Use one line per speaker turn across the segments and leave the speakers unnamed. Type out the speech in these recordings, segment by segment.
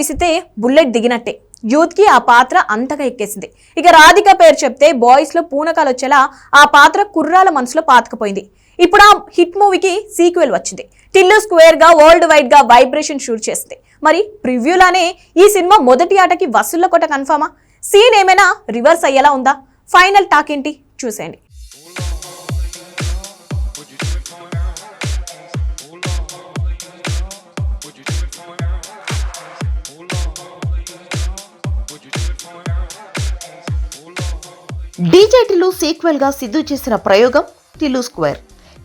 విసితే bullet దిగినట్టే. యూత్కి ఆ పాత్ర అంతగా ఎక్కేసింది. ఇక రాధిక పేరు చెప్తే బాయ్స్లో పూనకాలు వచ్చేలా ఆ పాత్ర కుర్రాల మనసులో పాతకపోయింది. ఇప్పుడు ఆ హిట్ మూవీకి సీక్వెల్ వచ్చింది. టిల్లు స్క్వేర్గా వరల్డ్ వైడ్గా వైబ్రేషన్ షూట్ చేసింది. మరి ప్రివ్యూలానే ఈ సినిమా మొదటి ఆటకి వసూళ్ళ కొట్ట కన్ఫామా? సీన్ ఏమైనా రివర్స్ అయ్యేలా ఉందా? ఫైనల్ టాక్ ఏంటి? చూసేయండి.
డీజేటీలో సీక్వెల్గా సీక్వెల్గా సిద్ధు చేసిన ప్రయోగం టిల్లు స్క్వేర్.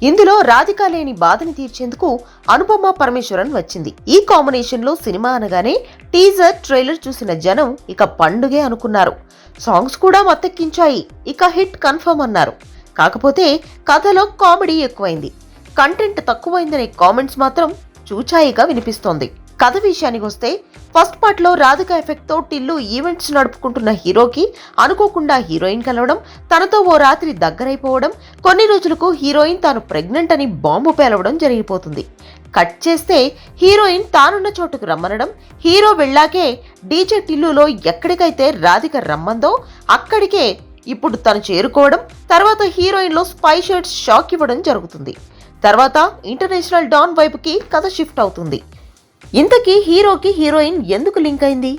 ఇందులో రాధిక లేని బాధని తీర్చేందుకు అనుపమ పరమేశ్వరన్ వచ్చింది. ఈ కాంబినేషన్లో సినిమా అనగానే టీజర్ ట్రైలర్ చూసిన జనం ఇక పండుగే అనుకున్నారు. సాంగ్స్ కూడా మత్తెక్కించాయి. ఇక హిట్ కన్ఫర్మ్ అన్నారు. కాకపోతే కథలో కామెడీ ఎక్కువైంది. కంటెంట్ తక్కువైందనే కామెంట్స్ మాత్రం చూచాయిగా వినిపిస్తోంది. కథ విషయానికి వస్తే ఫస్ట్ పార్ట్లో రాధిక ఎఫెక్ట్తో టిల్లు ఈవెంట్స్ నడుపుకుంటున్న హీరోకి అనుకోకుండా హీరోయిన్ కలవడం తనతో ఓ రాత్రి దగ్గరైపోవడం కొన్ని రోజులకు హీరోయిన్ తాను ప్రెగ్నెంట్ అని బాంబు పేలవడం జరిగిపోతుంది. కట్ చేస్తే హీరోయిన్ తానున్న చోటుకు రమ్మనడం హీరో వెళ్ళాకే డీజే టిల్లులో ఎక్కడికైతే రాధిక రమ్మందో అక్కడికే ఇప్పుడు తను చేరుకోవడం తర్వాత హీరోయిన్లో స్పై షర్ట్స్ షాక్ ఇవ్వడం జరుగుతుంది. తర్వాత ఇంటర్నేషనల్ డాన్ వైపుకి కథ షిఫ్ట్ అవుతుంది. ఇంతకీ హీరోకి హీరోయిన్ ఎందుకు లింక్ అయింది?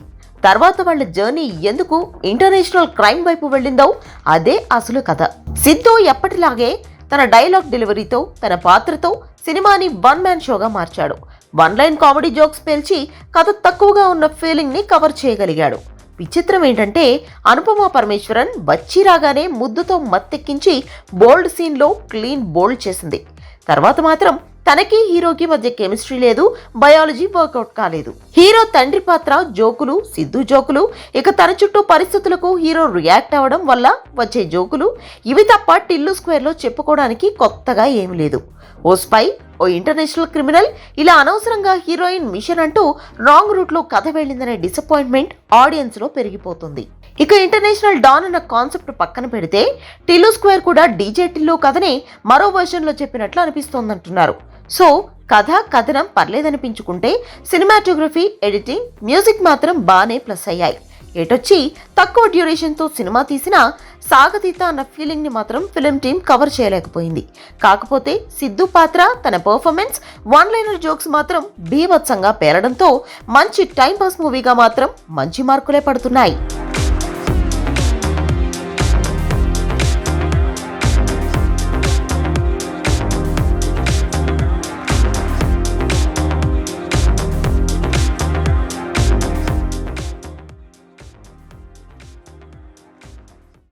తర్వాత వాళ్ళ జర్నీ ఎందుకు ఇంటర్నేషనల్ క్రైమ్ వైపు వెళ్ళిందో అదే అసలు కథ. సిద్ధు ఎప్పటిలాగే తన డైలాగ్ డెలివరీతో తన పాత్రతో సినిమాని వన్ మ్యాన్ షోగా మార్చాడు. వన్ లైన్ కామెడీ జోక్స్ పేల్చి కథ తక్కువగా ఉన్న ఫీలింగ్ని కవర్ చేయగలిగాడు. విచిత్రం ఏంటంటే అనుపమ పరమేశ్వరన్ వచ్చి రాగానే ముద్దుతో మత్తెక్కించి బోల్డ్ సీన్లో క్లీన్ బోల్డ్ చేసింది. తర్వాత మాత్రం తనకి హీరోకి మధ్య కెమిస్ట్రీ లేదు బయాలజీ వర్కౌట్ కాలేదు. హీరో తండ్రి పాత్ర జోకులు సిద్ధు జోకులు ఇక తన చుట్టూ పరిస్థితులకు హీరో రియాక్ట్ అవ్వడం వల్ల వచ్చే జోకులు ఇవి తప్ప టిల్లు స్క్వేర్లో చెప్పుకోవడానికి కొత్తగా ఏమీ లేదు. ఓ స్పై ఓ ఇంటర్నేషనల్ క్రిమినల్ ఇలా అనవసరంగా హీరోయిన్ మిషన్ అంటూ రాంగ్ రూట్లో కథ వెళ్ళిందనే డిసప్పాయింట్మెంట్ ఆడియన్స్లో పెరిగిపోతుంది. ఇక ఇంటర్నేషనల్ డాన్ అన్న కాన్సెప్ట్ పక్కన పెడితే టిల్లు స్క్వేర్ కూడా డీజే టిల్లు కథని మరో వర్షన్లో చెప్పినట్లు అనిపిస్తోందంటున్నారు. సో కథ కథనం పర్లేదనిపించుకుంటే సినిమాటోగ్రఫీ ఎడిటింగ్ మ్యూజిక్ మాత్రం బాగానే ప్లస్ అయ్యాయి. ఎటొచ్చి తక్కువ డ్యూరేషన్తో సినిమా తీసినా సాగతీత అన్న ఫీలింగ్ని మాత్రం ఫిలిం టీం కవర్ చేయలేకపోయింది. కాకపోతే సిద్ధు పాత్ర తన పర్ఫార్మెన్స్ వన్ లైనర్ జోక్స్ మాత్రం బీభత్సంగా పేరడంతో మంచి టైంపాస్ మూవీగా మాత్రం మంచి మార్కులే పడుతున్నాయి.